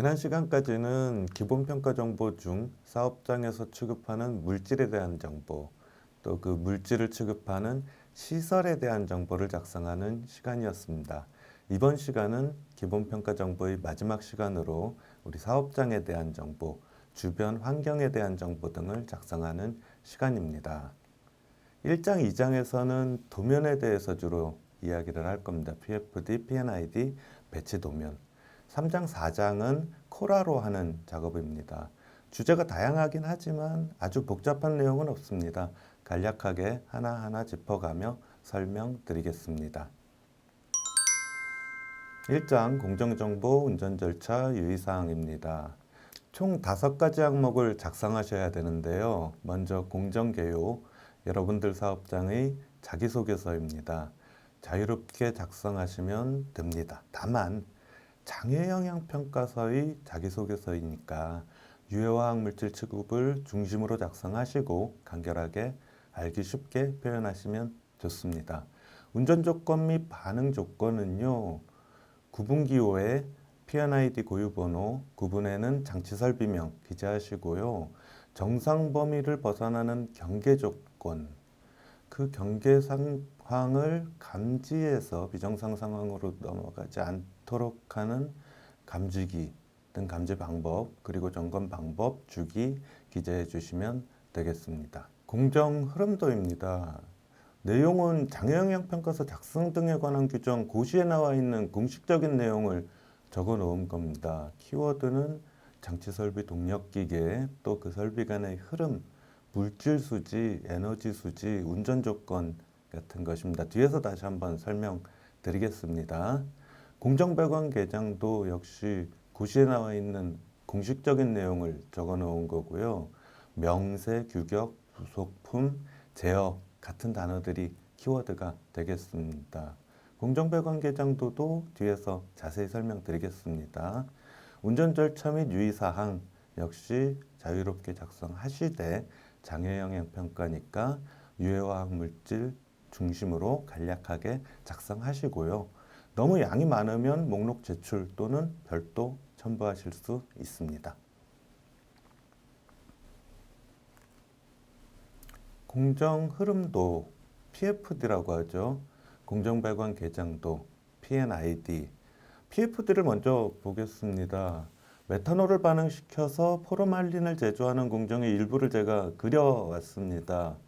지난 시간까지는 기본평가 정보 중 사업장에서 취급하는 물질에 대한 정보, 또 그 물질을 취급하는 시설에 대한 정보를 작성하는 시간이었습니다. 이번 시간은 기본평가 정보의 마지막 시간으로 우리 사업장에 대한 정보, 주변 환경에 대한 정보 등을 작성하는 시간입니다. 1장, 2장에서는 도면에 대해서 주로 이야기를 할 겁니다. PFD, PNID, 배치 도면. 3장, 4장은 코라로 하는 작업입니다. 주제가 다양하긴 하지만 아주 복잡한 내용은 없습니다. 간략하게 하나하나 짚어가며 설명드리겠습니다. 1장 공정정보 운전 절차 유의사항입니다. 총 다섯 가지 항목을 작성하셔야 되는데요. 먼저 공정개요, 여러분들 사업장의 자기소개서입니다. 자유롭게 작성하시면 됩니다. 다만 장애 영향 평가서의 자기소개서이니까 유해화학 물질 취급을 중심으로 작성하시고 간결하게 알기 쉽게 표현하시면 좋습니다. 운전 조건 및 반응 조건은요. 구분기호에 PNID 고유번호, 구분에는 장치 설비명 기재하시고요. 정상 범위를 벗어나는 경계 조건, 그 경계 상황을 감지해서 비정상 상황으로 넘어가지 않 도록 하는 감지기 등 감지 방법, 그리고 점검 방법, 주기 기재해 주시면 되겠습니다. 공정 흐름도입니다. 내용은 장애영향 평가서 작성 등에 관한 규정 고시에 나와 있는 공식적인 내용을 적어 놓은 겁니다. 키워드는 장치 설비 동력 기계 또 그 설비 간의 흐름, 물질 수지, 에너지 수지, 운전 조건 같은 것입니다. 뒤에서 다시 한번 설명드리겠습니다. 공정배관 계장도 역시 고시에 나와 있는 공식적인 내용을 적어 놓은 거고요. 명세, 규격, 부속품, 제어 같은 단어들이 키워드가 되겠습니다. 공정배관계장도도 뒤에서 자세히 설명드리겠습니다. 운전 절차 및 유의사항 역시 자유롭게 작성하시되 장애영향 평가니까 유해화학 물질 중심으로 간략하게 작성하시고요. 너무 양이 많으면 목록 제출 또는 별도 첨부하실 수 있습니다. 공정 흐름도 PFD라고 하죠. 공정배관 계장도 PNID. PFD를 먼저 보겠습니다. 메탄올을 반응시켜서 포르말린을 제조하는 공정의 일부를 제가 그려왔습니다.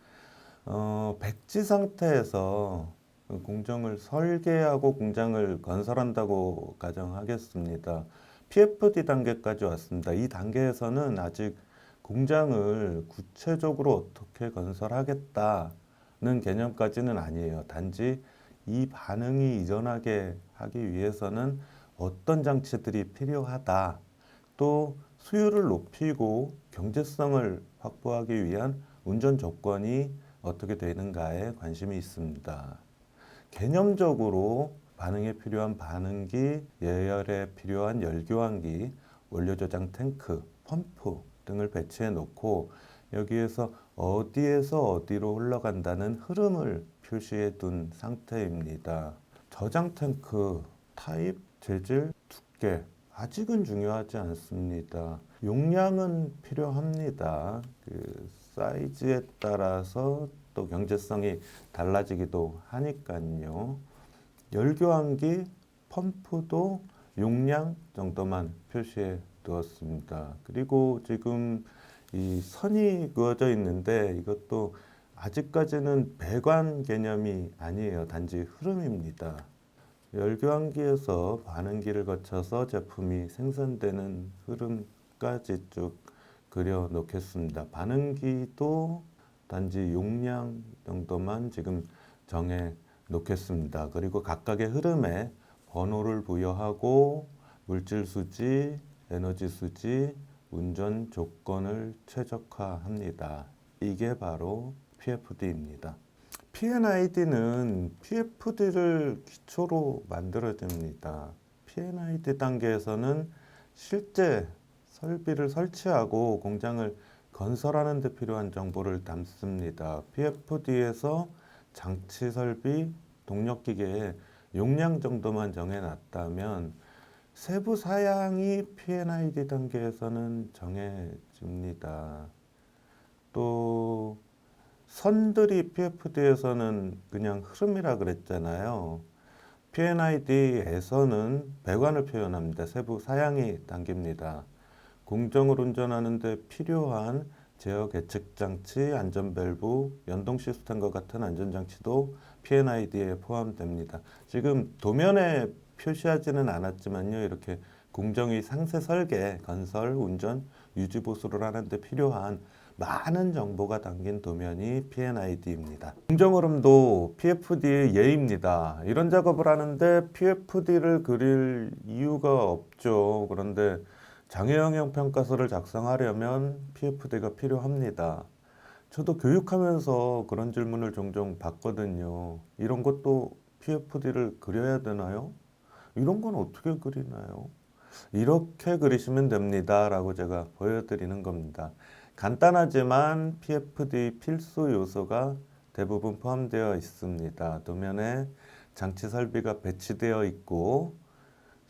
어, 백지 상태에서 공정을 설계하고 공장을 건설한다고 가정하겠습니다. PFD 단계까지 왔습니다. 이 단계에서는 아직 공장을 구체적으로 어떻게 건설하겠다는 개념까지는 아니에요. 단지 이 반응이 일어나게 하기 위해서는 어떤 장치들이 필요하다. 또 수율을 높이고 경제성을 확보하기 위한 운전 조건이 어떻게 되는가에 관심이 있습니다. 개념적으로 반응에 필요한 반응기, 예열에 필요한 열교환기, 원료 저장 탱크, 펌프 등을 배치해 놓고 여기에서 어디에서 어디로 흘러간다는 흐름을 표시해 둔 상태입니다. 저장 탱크 타입, 재질, 두께 아직은 중요하지 않습니다. 용량은 필요합니다. 그 사이즈에 따라서 또 경제성이 달라지기도 하니까요. 열교환기, 펌프도 용량 정도만 표시해 두었습니다. 그리고 지금 이 선이 그어져 있는데 이것도 아직까지는 배관 개념이 아니에요. 단지 흐름입니다. 열교환기에서 반응기를 거쳐서 제품이 생산되는 흐름까지 쭉 그려 놓겠습니다. 반응기도 단지 용량 정도만 지금 정해 놓겠습니다. 그리고 각각의 흐름에 번호를 부여하고 물질 수지, 에너지 수지, 운전 조건을 최적화합니다. 이게 바로 PFD입니다. PNID는 PFD를 기초로 만들어집니다. PNID 단계에서는 실제 설비를 설치하고 공장을 건설하는 데 필요한 정보를 담습니다. PFD에서 장치 설비, 동력 기계의 용량 정도만 정해 놨다면 세부 사양이 P&ID 단계에서는 정해집니다. 또 선들이 PFD에서는 그냥 흐름이라 그랬잖아요. P&ID에서는 배관을 표현합니다. 세부 사양이 담깁니다. 공정을 운전하는데 필요한 제어 계측 장치, 안전 밸브, 연동 시스템과 같은 안전 장치도 P&ID에 포함됩니다. 지금 도면에 표시하지는 않았지만요. 이렇게 공정위 상세 설계, 건설, 운전, 유지 보수를 하는데 필요한 많은 정보가 담긴 도면이 P&ID입니다. 공정 흐름도 PFD의 예입니다. 이런 작업을 하는데 PFD를 그릴 이유가 없죠. 그런데 장애 영향 평가서를 작성하려면 PFD가 필요합니다. 저도 교육하면서 그런 질문을 종종 받거든요. 이런 것도 PFD를 그려야 되나요? 이런 건 어떻게 그리나요? 이렇게 그리시면 됩니다. 라고 제가 보여드리는 겁니다. 간단하지만 PFD 필수 요소가 대부분 포함되어 있습니다. 도면에 장치 설비가 배치되어 있고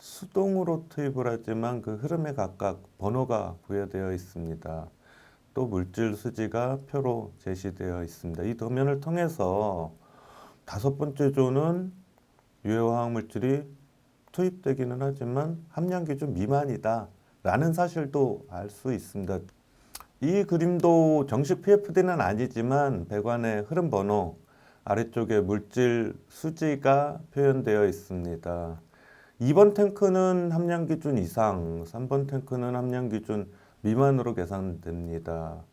수동으로 투입을 하지만 그 흐름에 각각 번호가 부여되어 있습니다. 또 물질 수지가 표로 제시되어 있습니다. 이 도면을 통해서 다섯 번째 조는 유해화학 물질이 투입되기는 하지만 함량 기준 미만이다 라는 사실도 알 수 있습니다. 이 그림도 정식 PFD는 아니지만 배관의 흐름 번호 아래쪽에 물질 수지가 표현되어 있습니다. 2번 탱크는 함량 기준 이상, 3번 탱크는 함량 기준 미만으로 계산됩니다.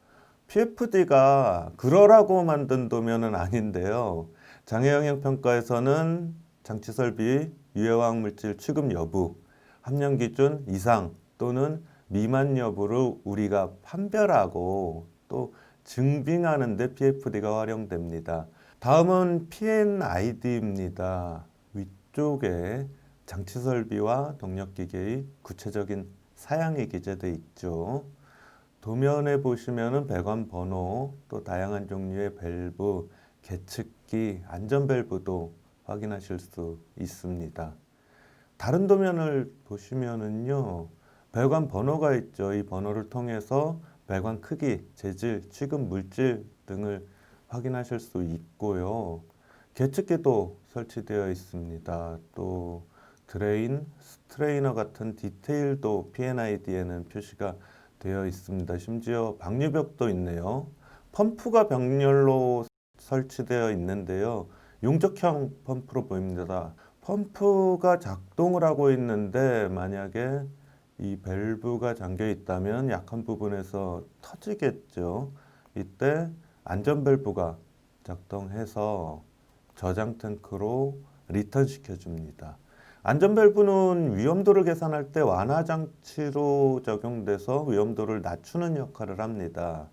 PFD가 그러라고 만든 도면은 아닌데요. 장애 영향 평가에서는 장치 설비, 유해화학 물질 취급 여부, 함량 기준 이상 또는 미만 여부를 우리가 판별하고 또 증빙하는 데 PFD가 활용됩니다. 다음은 PNID입니다. 위쪽에 장치 설비와 동력 기계의 구체적인 사양이 기재되어 있죠. 도면에 보시면은 배관 번호, 또 다양한 종류의 밸브, 계측기, 안전 밸브도 확인하실 수 있습니다. 다른 도면을 보시면은요. 배관 번호가 있죠. 이 번호를 통해서 배관 크기, 재질, 취급 물질 등을 확인하실 수 있고요. 계측기도 설치되어 있습니다. 또 드레인, 스트레이너 같은 디테일도 P&ID에는 표시가 되어 있습니다. 심지어 방류벽도 있네요. 펌프가 병렬로 설치되어 있는데요. 용접형 펌프로 보입니다. 펌프가 작동을 하고 있는데 만약에 이 밸브가 잠겨 있다면 약한 부분에서 터지겠죠. 이때 안전 밸브가 작동해서 저장 탱크로 리턴 시켜 줍니다. 안전 밸브는 위험도를 계산할 때 완화 장치로 적용돼서 위험도를 낮추는 역할을 합니다.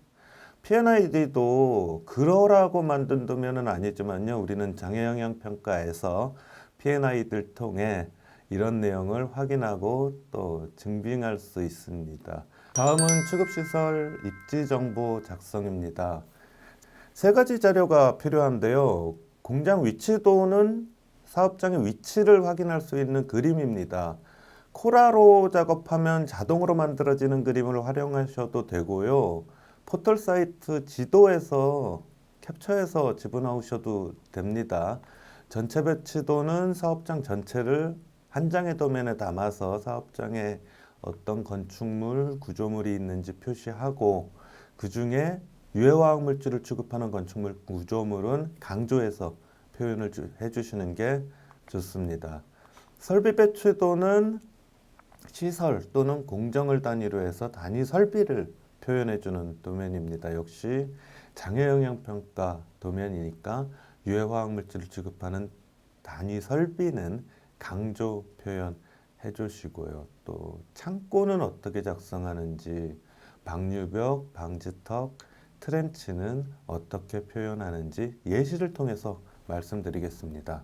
P&ID도 그러라고 만든 도면은 아니지만요. 우리는 장애 영향 평가에서 P&ID를 통해 이런 내용을 확인하고 또 증빙할 수 있습니다. 다음은 취급시설 입지정보 작성입니다. 세 가지 자료가 필요한데요. 공장 위치도는 사업장의 위치를 확인할 수 있는 그림입니다. 코라로 작업하면 자동으로 만들어지는 그림을 활용하셔도 되고요. 포털 사이트 지도에서 캡처해서 집어넣으셔도 됩니다. 전체 배치도는 사업장 전체를 한 장의 도면에 담아서 사업장에 어떤 건축물, 구조물이 있는지 표시하고 그 중에 유해화학 물질을 취급하는 건축물, 구조물은 강조해서 표현을 해주시는 게 좋습니다. 설비 배치도는 시설 또는 공정을 단위로 해서 단위 설비를 표현해주는 도면입니다. 역시 장애 영향 평가 도면이니까 유해 화학 물질을 취급하는 단위 설비는 강조 표현해 주시고요. 또 창고는 어떻게 작성하는지, 방류벽, 방지턱, 트렌치는 어떻게 표현하는지 예시를 통해서 말씀드리겠습니다.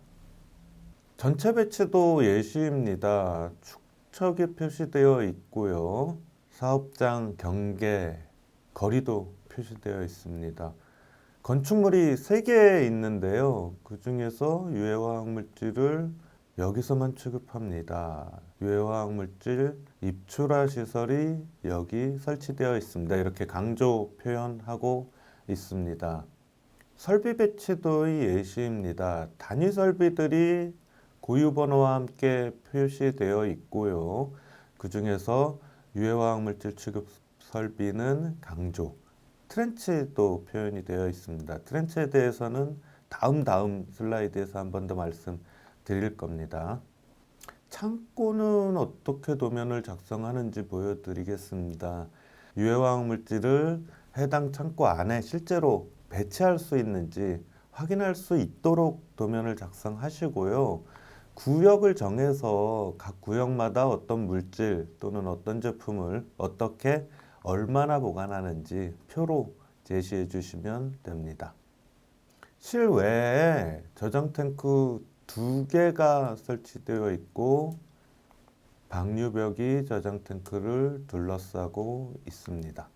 전체 배치도 예시입니다. 축척이 표시되어 있고요. 사업장 경계, 거리도 표시되어 있습니다. 건축물이 세개 있는데요. 그 중에서 유해화학 물질을 여기서만 취급합니다. 유해화학 물질 입출하 시설이 여기 설치되어 있습니다. 이렇게 강조 표현하고 있습니다. 설비 배치도의 예시입니다. 단위 설비들이 고유 번호와 함께 표시되어 있고요. 그 중에서 유해화학 물질 취급 설비는 강조, 트렌치도 표현이 되어 있습니다. 트렌치에 대해서는 다음 다음 슬라이드에서 한 번 더 말씀드릴 겁니다. 창고는 어떻게 도면을 작성하는지 보여드리겠습니다. 유해화학 물질을 해당 창고 안에 실제로 배치할 수 있는지 확인할 수 있도록 도면을 작성하시고요. 구역을 정해서 각 구역마다 어떤 물질 또는 어떤 제품을 어떻게 얼마나 보관하는지 표로 제시해 주시면 됩니다. 실외에 저장 탱크 두 개가 설치되어 있고 방류벽이 저장 탱크를 둘러싸고 있습니다.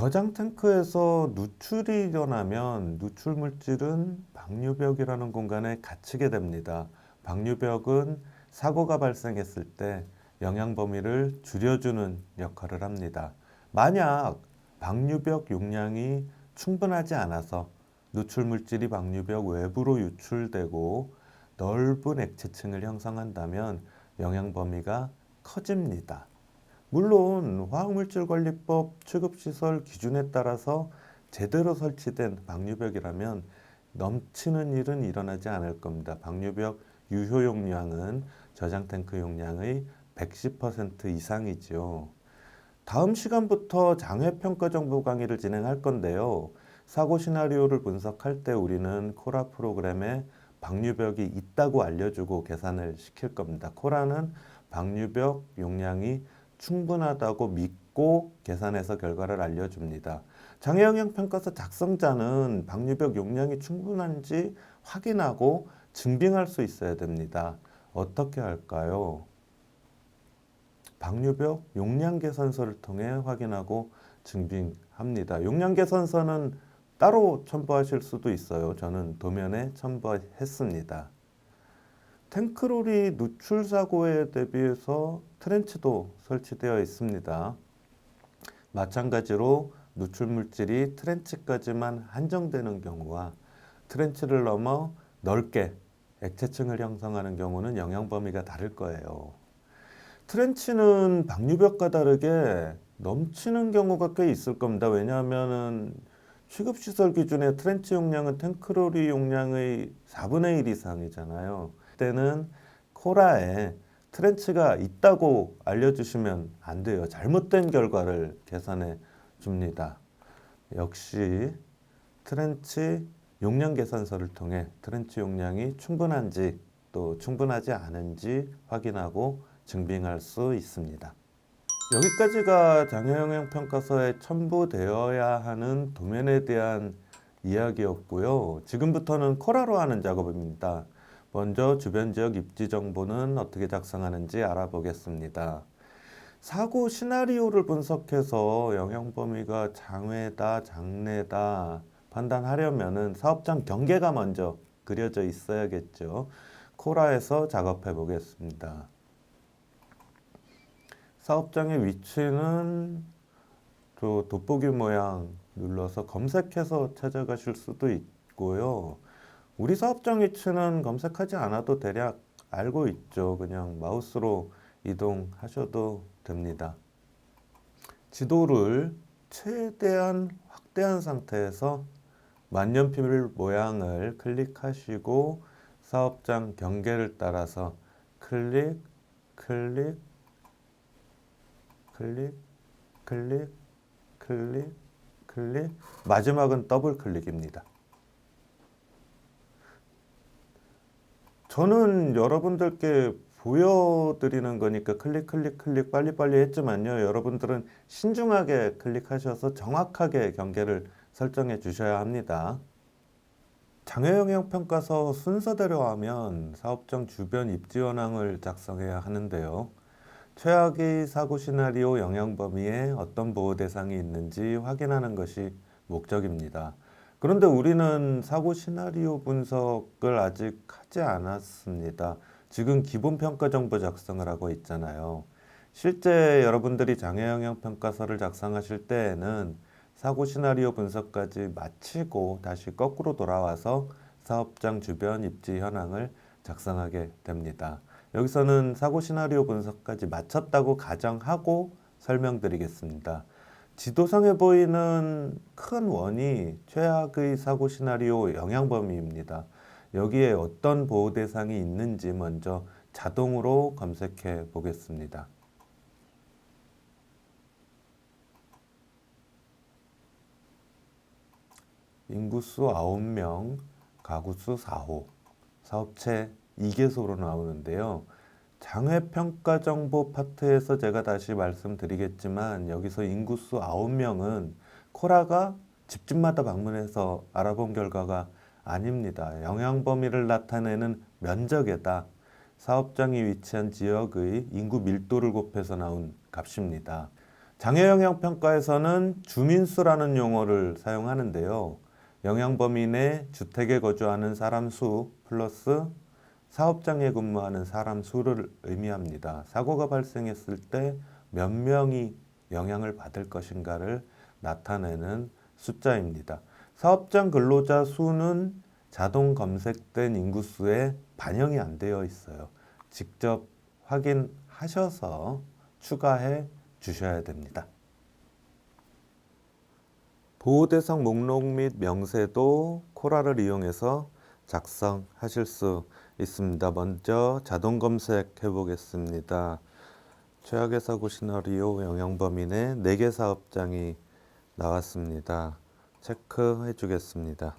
저장 탱크에서 누출이 일어나면 누출 물질은 방류벽이라는 공간에 갇히게 됩니다. 방류벽은 사고가 발생했을 때 영향 범위를 줄여주는 역할을 합니다. 만약 방류벽 용량이 충분하지 않아서 누출 물질이 방류벽 외부로 유출되고 넓은 액체층을 형성한다면 영향 범위가 커집니다. 물론 화학물질관리법 취급시설 기준에 따라서 제대로 설치된 방류벽이라면 넘치는 일은 일어나지 않을 겁니다. 방류벽 유효 용량은 저장 탱크 용량의 110% 이상이죠. 다음 시간부터 장애 평가 정보 강의를 진행할 건데요. 사고 시나리오를 분석할 때 우리는 코라 프로그램에 방류벽이 있다고 알려주고 계산을 시킬 겁니다. 코라는 방류벽 용량이 충분하다고 믿고 계산해서 결과를 알려줍니다. 장애 영향 평가서 작성자는 방류벽 용량이 충분한지 확인하고 증빙할 수 있어야 됩니다. 어떻게 할까요? 방류벽 용량 계산서를 통해 확인하고 증빙합니다. 용량 계산서는 따로 첨부하실 수도 있어요. 저는 도면에 첨부했습니다. 탱크롤이 누출 사고에 대비해서 트렌치도 설치되어 있습니다. 마찬가지로 누출 물질이 트렌치까지만 한정되는 경우와 트렌치를 넘어 넓게 액체층을 형성하는 경우는 영향 범위가 다를 거예요. 트렌치는 방류벽과 다르게 넘치는 경우가 꽤 있을 겁니다. 왜냐하면은 취급시설 기준의 트렌치 용량은 탱크로리 용량의 4분의 1 이상이잖아요. 그때는 코라에 트렌치가 있다고 알려주시면 안 돼요. 잘못된 결과를 계산해 줍니다. 역시 트렌치 용량 계산서를 통해 트렌치 용량이 충분한지 또 충분하지 않은지 확인하고 증빙할 수 있습니다. 여기까지가 장애영향 평가서에 첨부되어야 하는 도면에 대한 이야기였고요. 지금부터는 코라로 하는 작업입니다. 먼저 주변 지역 입지 정보는 어떻게 작성하는지 알아보겠습니다. 사고 시나리오를 분석해서 영향 범위가 장외다, 장내다 판단하려면은 사업장 경계가 먼저 그려져 있어야겠죠. 코라에서 작업해 보겠습니다. 사업장의 위치는 또 돋보기 모양 눌러서 검색해서 찾아가실 수도 있고요. 우리 사업장 위치는 검색하지 않아도 대략 알고 있죠. 그냥 마우스로 이동하셔도 됩니다. 지도를 최대한 확대한 상태에서 만년필 모양을 클릭하시고 사업장 경계를 따라서 클릭, 클릭, 클릭, 클릭, 클릭, 클릭, 마지막은 더블 클릭입니다. 저는 여러분들께 보여드리는 거니까 클릭, 클릭, 클릭 빨리빨리 했지만요. 여러분들은 신중하게 클릭하셔서 정확하게 경계를 설정해 주셔야 합니다. 장애영향 평가서 순서대로 하면 사업장 주변 입지 현황을 작성해야 하는데요. 최악의 사고 시나리오 영향 범위에 어떤 보호 대상이 있는지 확인하는 것이 목적입니다. 그런데 우리는 사고 시나리오 분석을 아직 하지 않았습니다. 지금 기본 평가 정보 작성을 하고 있잖아요. 실제 여러분들이 장애 영향 평가서를 작성하실 때에는 사고 시나리오 분석까지 마치고 다시 거꾸로 돌아와서 사업장 주변 입지 현황을 작성하게 됩니다. 여기서는 사고 시나리오 분석까지 마쳤다고 가정하고 설명드리겠습니다. 지도상에 보이는 큰 원이 최악의 사고 시나리오 영향 범위입니다. 여기에 어떤 보호 대상이 있는지 먼저 자동으로 검색해 보겠습니다. 인구수 9명, 가구수 4호, 사업체 2개소로 나오는데요. 장외평가 정보 파트에서 제가 다시 말씀드리겠지만 여기서 인구수 9명은 코라가 집집마다 방문해서 알아본 결과가 아닙니다. 영향 범위를 나타내는 면적에다 사업장이 위치한 지역의 인구 밀도를 곱해서 나온 값입니다. 장애 영향 평가에서는 주민수라는 용어를 사용하는데요. 영향 범위 내 주택에 거주하는 사람 수 플러스 사업장에 근무하는 사람 수를 의미합니다. 사고가 발생했을 때 몇 명이 영향을 받을 것인가를 나타내는 숫자입니다. 사업장 근로자 수는 자동 검색된 인구수에 반영이 안 되어 있어요. 직접 확인하셔서 추가해 주셔야 됩니다. 보호대상 목록 및 명세도 코라를 이용해서 작성하실 수 있습니다. 먼저 자동 검색해 보겠습니다. 최악의 사고 시나리오 영향 내 4개 사업장이 나왔습니다. 체크해 주겠습니다.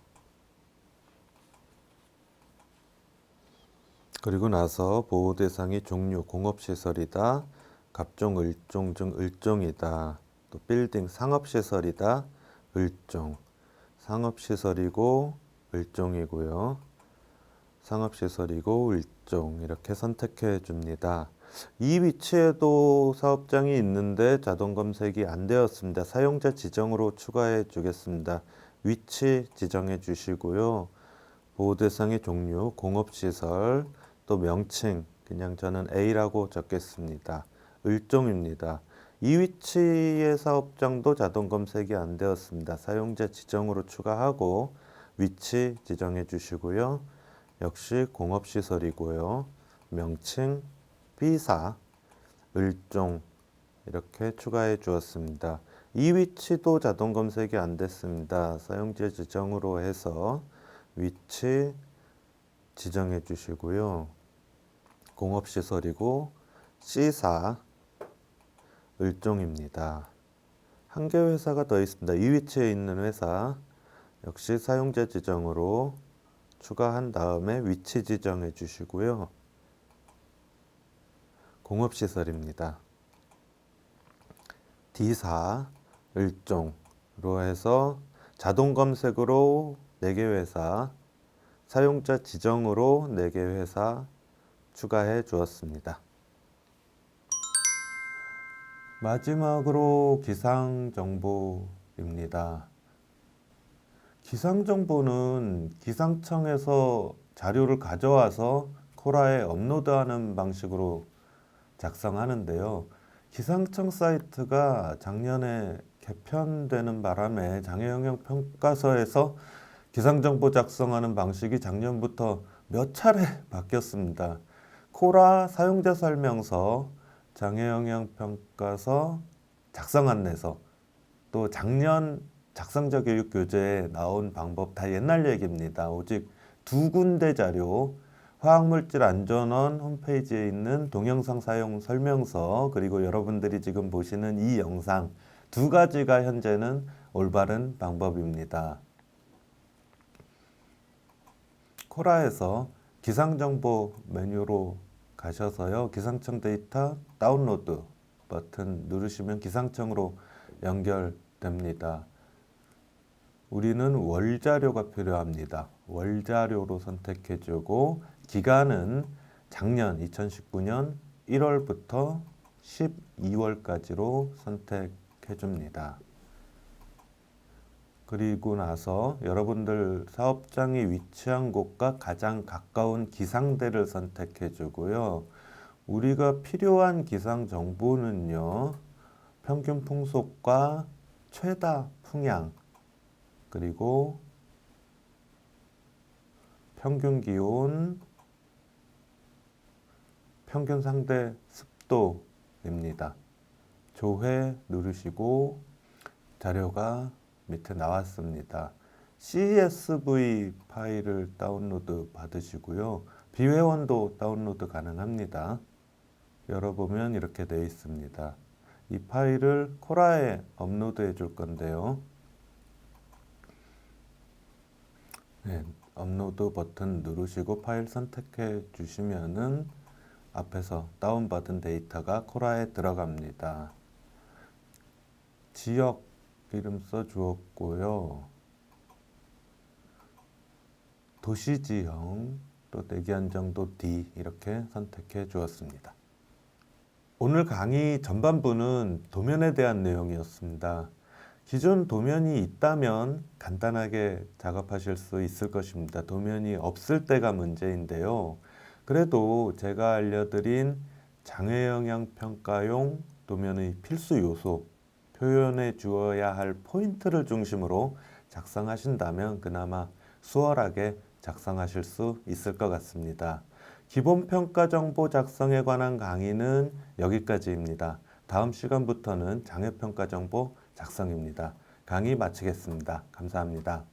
그리고 나서 보호 대상이 종류 공업시설이다, 갑종 을종 중 을종이다, 또 빌딩 상업시설이다, 을종, 상업시설이고 을종이고요. 상업시설이고 을종 이렇게 선택해 줍니다. 이 위치에도 사업장이 있는데 자동 검색이 안 되었습니다. 사용자 지정으로 추가해 주겠습니다. 위치 지정해 주시고요. 보호 대상의 종류, 공업시설, 또 명칭, 그냥 저는 A라고 적겠습니다. 을종입니다. 이 위치의 사업장도 자동 검색이 안 되었습니다. 사용자 지정으로 추가하고 위치 지정해 주시고요. 역시 공업시설이고요. 명칭 B사 을종 이렇게 추가해 주었습니다. 이 위치도 자동 검색이 안 됐습니다. 사용자 지정으로 해서 위치 지정해 주시고요. 공업시설이고 C사 을종입니다. 한 개 회사가 더 있습니다. 이 위치에 있는 회사 역시 사용자 지정으로 추가한 다음에 위치 지정해 주시고요. 공업시설입니다. D4 을종으로 해서 자동 검색으로 4개 회사, 사용자 지정으로 4개 회사 추가해 주었습니다. 마지막으로 기상 정보입니다. 기상 정보는 기상청에서 자료를 가져와서 코라에 업로드하는 방식으로 작성하는데요. 기상청 사이트가 작년에 개편되는 바람에 장애 영향 평가서에서 기상 정보 작성하는 방식이 작년부터 몇 차례 바뀌었습니다. 코라 사용자 설명서, 장애 영향 평가서, 작성 안내서, 또 작년 작성자 교육 교재에 나온 방법 다 옛날 얘기입니다. 오직 두 군데 자료, 화학물질 안전원 홈페이지에 있는 동영상 사용 설명서 그리고 여러분들이 지금 보시는 이 영상 두 가지가 현재는 올바른 방법입니다. 코라에서 기상정보 메뉴로 가셔서요. 기상청 데이터 다운로드 버튼 누르시면 기상청으로 연결됩니다. 우리는 월자료가 필요합니다. 월자료로 선택해주고 기간은 작년 2019년 1월부터 12월까지로 선택해 줍니다. 그리고 나서 여러분들 사업장이 위치한 곳과 가장 가까운 기상대를 선택해 주고요. 우리가 필요한 기상 정보는요. 평균 풍속과 최다 풍향 그리고 평균 기온, 평균 상대 습도입니다. 조회 누르시고 자료가 밑에 나왔습니다. CSV 파일을 다운로드 받으시고요. 비회원도 다운로드 가능합니다. 열어보면 이렇게 되어 있습니다. 이 파일을 코라에 업로드해 줄 건데요. 네, 업로드 버튼 누르시고 파일 선택해 주시면은 앞에서 다운받은 데이터가 코라에 들어갑니다. 지역 이름 써 주었고요. 도시 지형 또 대기 안정도 D 이렇게 선택해 주었습니다. 오늘 강의 전반부는 도면에 대한 내용이었습니다. 기존 도면이 있다면 간단하게 작업하실 수 있을 것입니다. 도면이 없을 때가 문제인데요. 그래도 제가 알려드린 장애 영향 평가용 도면의 필수 요소, 표현해 주어야 할 포인트를 중심으로 작성하신다면 그나마 수월하게 작성하실 수 있을 것 같습니다. 기본 평가 정보 작성에 관한 강의는 여기까지입니다. 다음 시간부터는 장애 평가 정보 작성입니다. 강의 마치겠습니다. 감사합니다.